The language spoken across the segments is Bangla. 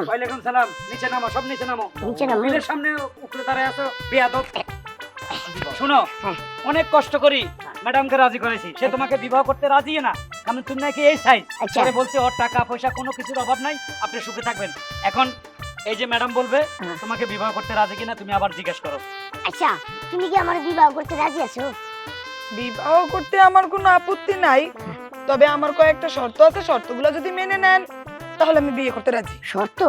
ওয়ালাইকুম সালাম। নিচে নামো সব নিচে নামো। নিচে নামো। সামনে উপরে দাঁড়ায় আছো? বেয়াদব। শুনো হ্যাঁ। অনেক কষ্ট করি ম্যাডামকে রাজি করেছি। সে তোমাকে বিবাহ করতে রাজি না। কারণ তুমি নাকি এই সাইজ। আচ্ছা। পরে বলছে ওর টাকা পয়সা কোনো কিছুর অভাব নাই। আপনি সুখে থাকবেন। এখন এই যে ম্যাডাম বলবে হ্যাঁ। তোমাকে বিবাহ করতে রাজি কিনা তুমি আবার জিজ্ঞেস করো। আচ্ছা তুমি কি আমার বিবাহ করতে রাজি আছো? বিবাহ করতে আমার কোনো আপত্তি নাই। তবে আমার কয়েকটা শর্ত আছে। শর্তগুলো যদি মেনে নেন তাহলে আমি বিয়ে করতে রাজি। শর্ত?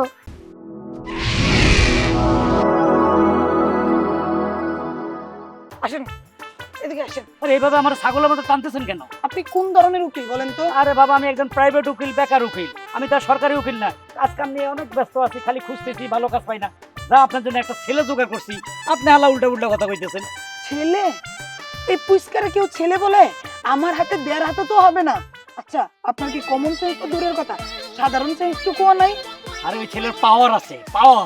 আসেন এদিকে আসেন। আরে এইভাবে আমার ছাগলের মতো টানতেছেন কেন? আপনি কোন ধরনের উকিল বলেন তো? আরে বাবা আমি একজন প্রাইভেট উকিল বেকার উকিল। আমি তার সরকারি উকিল না। কাজ নিয়ে অনেক ব্যস্ত আছি খালি খুঁজতেছি ভালো কাজ পাই না। যা আপনার জন্য একটা ছেলে জোগাড় করছি আপনি আলা উল্টা উল্টা কথা কইতেছেন। ছেলে? এই পুস্কারে কেউ ছেলে বলে? আমার হাতে দেড় হাতে তো হবে না। আচ্ছা আপনার কি কমন সেন্স তো দূরের কথা? সাধারণ সেন্স তো কোয়া নাই। আর ওই ছেলের পাওয়ার আছে পাওয়ার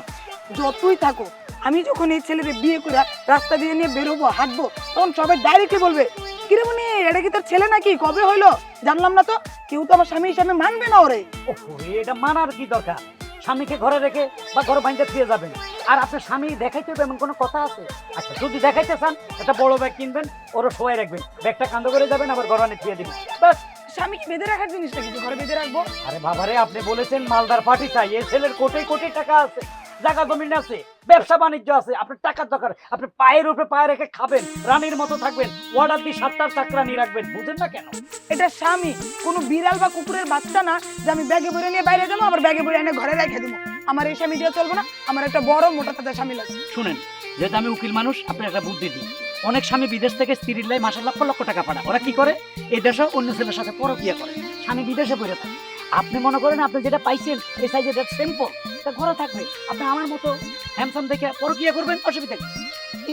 যতই থাকো আমি যখন এই ছেলেদের বিয়ে করে রাস্তা দিয়ে নিয়ে বেরোবো হাঁটবো তখন সবাই ডাইরেক্টলি বলবে কিরে মনি এটা কি তোর ছেলে নাকি? কবে হইল? জানলাম না তো। কেউ তো আমার স্বামী হিসাবে মানবে না ওরে। এটা মানার কি দরকার? স্বামীকে ঘরে রেখে বা ঘর বাইন্দা ফিরে যাবেন। আর আপনার স্বামী দেখাইতে হবে এমন কোনো কথা আছে? আচ্ছা যদি দেখাইতে চান একটা বড় ব্যাগ কিনবেন ওরও শোয়াই রাখবেন। ব্যাগটা কান্দ করে যাবেন আবার ঘরে ফিরে দিবেন। বাস স্বামীকে বেঁধে রাখার জিনিসটা কিছু ঘরে বেঁধে রাখব? আরে বাবারে আপনি বলেছেন মালদার পার্টি চাই। এই ছেলের কোটি কোটি টাকা আছে জায়গা জমিন আছে ব্যবসা বাণিজ্য আছে আপনার টাকার দরকার। আপনি পায়ের উপরে পায়ে রেখে খাবেন রানীর মতো থাকবেন অর্ডার দিয়ে সাতটার চাকরানি রাখবেন বুঝেন না কেন? এটা স্বামী কোনো বিড়াল বা কুকুরের বাচ্চা না যে আমি ব্যাগে ভরে নিয়ে বাইরে যাব আবার ব্যাগে ভরে এনে ঘরে রেখে দেবো। আমার এই স্বামী দিয়ে চলবো না আমার একটা বড় মোটা তাদের স্বামী লাগবে। শুনেন যেহেতু আমি উকিল মানুষ আপনার একটা বুদ্ধি দিই। অনেক স্বামী বিদেশ থেকে স্ত্রীর লাই মাসে লক্ষ লক্ষ টাকা পাঠায়। ওরা কি করে? এই দেশে অন্য ছেলের সাথে পরকিয়া করে। স্বামী বিদেশে পড়ে থাকে। আপনি মনে করেন আপনি যেটা পাইছেন এই সাইজে দ্যাট সিম্পল তা ঘরে থাকবে। আপনি আমার মতো হ্যামসাম দেখে পরকিয়া করবেন অসুবিধা কি?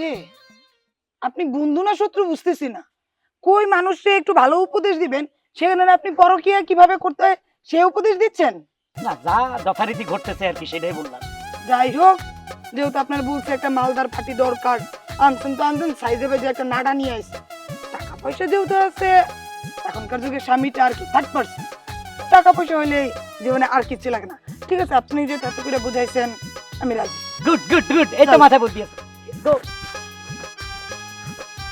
এ আপনি বন্ধু না শত্রু বুঝতেছি না। কই মানুষকে একটু ভালো উপদেশ দিবেন? সেখানে আপনি পরকিয়া কীভাবে করতে হয় সে উপদেশ দিচ্ছেন? না যা যথারীতি ঘটতেছে আর কি সেটাই বললাম। যাই হোক যেহেতু আপনার বলছে একটা মালদার ফাটি দরকার আনছেন তো আনছেন সাইজে বেজে একটা নাড়া নিয়ে আসছে টাকা পয়সা যেহেতু আছে এখনকার যুগে স্বামীটা আর কি থার্ড পার্সেন্ট টাকা পয়সা হলে জীবনে আর কিচ্ছু লাগে না। ঠিক আছে আপনি যে এত করে বুঝাইছেন আমি রাজি। গুড গুড গুড এই তো মাথায় বুদ্ধি আছে। Go.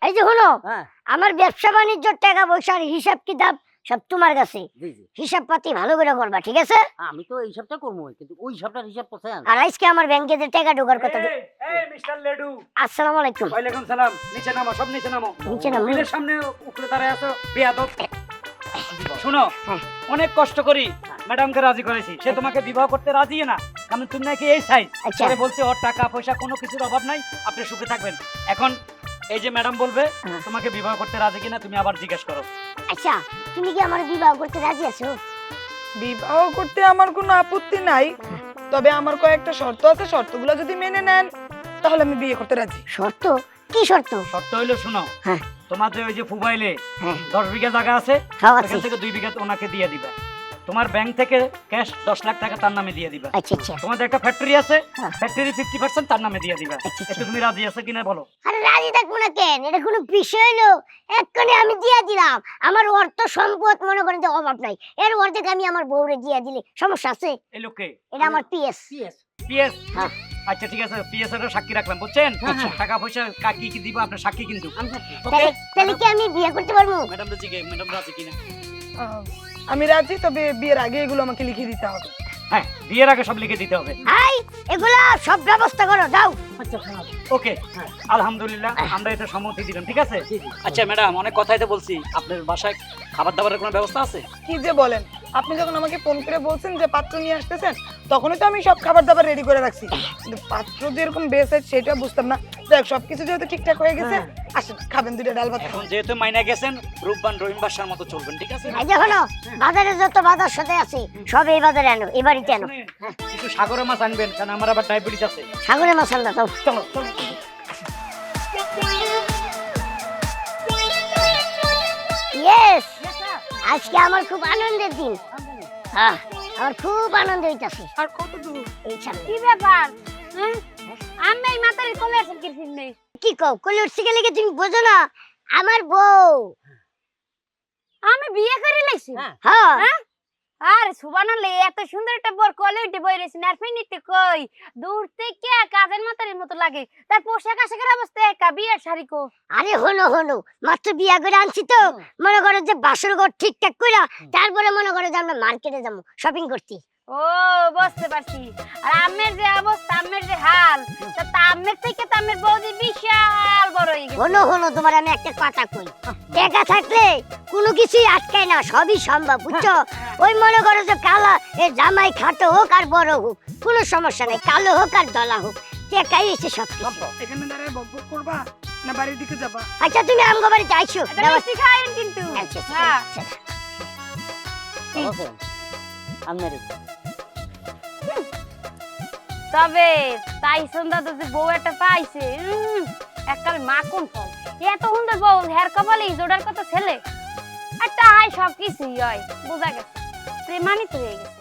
এই যে হলো হ্যাঁ। আমার ব্যবসা বাণিজ্যর টাকা পয়সার হিসাব কিতাব সব তোমার কাছে। হিসাব পাতি ভালো করে করবা ঠিক আছে? আমি তো এই সবটা করব কিন্তু ওই সবটার হিসাব কোথায় আনব? আর আজকে আমার ব্যাংকে যে টাকা ঢোকার কথা এই, এই মিস্টার লেডু। আসসালামু আলাইকুম। ওয়ালাইকুম সালাম। নিচে নামো সব নিচে নামো। নিচে নামো। উকিলের সামনে উপরে দাঁড়ায় আছো বেয়াদব। শুনো হ্যাঁ। অনেক কষ্ট করি ম্যাডামকে রাজি করেছি। সে তোমাকে বিবাহ করতে রাজি না। কারণ তুমি নাকি এই সাইজ আচ্ছা। পরে বলছে ওর টাকা পয়সা কোনো কিছুর অভাব নাই আপনি সুখে থাকবেন। এখন এই যে ম্যাডাম বলবে হ্যাঁ। তোমাকে বিবাহ করতে রাজি কিনা তুমি আবার জিজ্ঞেস করো। আচ্ছা তুমি কি আমার বিবাহ করতে রাজি আছো? বিবাহ করতে আমার কোনো আপত্তি নাই তবে আমার কয়েকটা শর্ত আছে শর্তগুলো যদি মেনে নেন তাহলে আমি বিয়ে করতে রাজি। শর্ত? কি শর্ত? শর্ত হইল শোনো হ্যাঁ। তোমার যে ওই যে ফুবাইলে হ্যাঁ। দশ বিঘা জায়গা আছে হ্যাঁ আছে। ওখান থেকে দুই বিঘা ওনাকে দিয়ে দিবে। তোমার ব্যাংক থেকে ক্যাশ দশ লাখ টাকা তার নামে দিয়ে দিবা। আচ্ছা আচ্ছা। তোমাদের একটা ফ্যাক্টরি আছে হ্যাঁ। ফ্যাক্টরি ফিফটি পার্সেন্ট তার নামে দিয়ে দিবা। আচ্ছা, এতে আচ্ছা। তুমি রাজি আছে কিনা বলো? আরে রাজি থাকব না কেন? এটা কোনো বিষয় হলো এক্ষণে আমি দিয়া দিলাম। আমার অর্থ সম্পদ মনে করেন যে অভাব নাই। এর অর্ধেক আমি আমার বউরে দিয়া দিলে। সমস্যা আছে? এই লোককে এটা আমার পিএস Yes. পিএস হ্যাঁ। আচ্ছা ঠিক আছে। পিএস এর সাক্ষী রাখলাম বুঝছেন? আচ্ছা। টাকা পয়সা কা- কি কি দিব আপনার সাক্ষী কিন্তু। তাহলে কি আমি বিয়ে করতে পারব? ম্যাডাম রাজি কে ম্যাডাম রাজি কিনা? আমি রাজি তবে বিয়ের আগে এগুলো আমাকে লিখে দিতে হবে। হ্যাঁ বিয়ের আগে সব লিখে দিতে হবে। হাই এগুলা সব ব্যবস্থা করো যাও। আচ্ছা, হ্যাঁ। ওকে আলহামদুলিল্লাহ আমরা এটা সম্মতি দিলাম ঠিক আছে। আচ্ছা ম্যাডাম অনেক কথাই তো বলছি। আপনার বাসায় খাবার দাবারের কোনো ব্যবস্থা আছে? কি যে বলেন আপনি যখন আমাকে ফোন করে বলছেন যে পাত্র নিয়ে আসতেছেন তখনই তো আমি সব খাবার দাবার রেডি করে রাখছি। কিন্তু পাত্র যেরকম বেস আছে সেটা বুঝতাম না। দেখ সবকিছু যেহেতু ঠিকঠাক হয়ে গেছে আসেন খাবেন দুটো ডাল ভাত এখন যেহেতু মাইনা গেছেন রূপবান রহিম বাসার মতো চলবেন ঠিক আছে? এই যে হলো বাজারে যত বাজার সাথে আছে সব এই বাজারে আনো এই বাড়িতে আনো। কিছু সাগরের মাছ আনবেন কারণ আমার আবার ডায়াবেটিস আছে। সাগরে মাসাল্লা দাও চলো চলো। ইয়েস আজকে আমার খুব আনন্দের দিন। হ্যাঁ আমার খুব আনন্দ হইতাছে। আর কত দূর এই কি ব্যাপার? হুম? আমি এই মাথায় কলে আছেন কি কও? কলে উঠছে গেলে কি তুমি বোঝো না? আমার বউ। আমি বিয়ে করে লাইছি? হ্যাঁ। হ্যাঁ? হ্যাঁ? আরে সুবানাল্লাহ এত সুন্দর একটা বর কলে উঠে বই রয়েছে কই? দূর থেকে কাজের মাতারির মতো লাগে। তার পোশাক আশাকের অবস্থা একা বিয়ের শাড়ি কো? আরে হলো হলো। মাত্র বিয়া করে আনছি তো। মনে করো যে বাসর ঘর ঠিকঠাক করে তারপরে মনে করো যে আমরা মার্কেটে যাব শপিং করতে ও বুঝতে পারছি। আর আমের যে অবস্থা আমের যে হাল তা আমের থেকে তো আমের বৌদি বিশাল বড় হয়ে গেছে। হলো হলো তোমার আমি একটা কথা কই। টাকা থাকলে কোনো কিছুই আটকায় না সবই সম্ভব বুঝছ? ওই মনে করো যে কালা এ জামাই খাটো হোক আর বড় হোক কোনো সমস্যা নেই কালো হোক আর দলা হোক টাকাই এসে সব কিছু এখানে দাঁড়ায় বক বক করবা না বাড়ির দিকে যাবা? আচ্ছা তুমি আমগো বাড়িতে এটা মিষ্টি খাইন কিন্তু। আচ্ছা, আচ্ছা, হ্যাঁ। আচ্ছা। তবে তাই সুন্দর তো বউ একটা পাইছে এককাল মাখন ফল? এত সুন্দর বউ, হের কপালে জোড়ার কথা ছেলে? একটা হাই সব কিছুই হয়, বোঝা গেছে। প্রেমানিত হয়ে গেছে।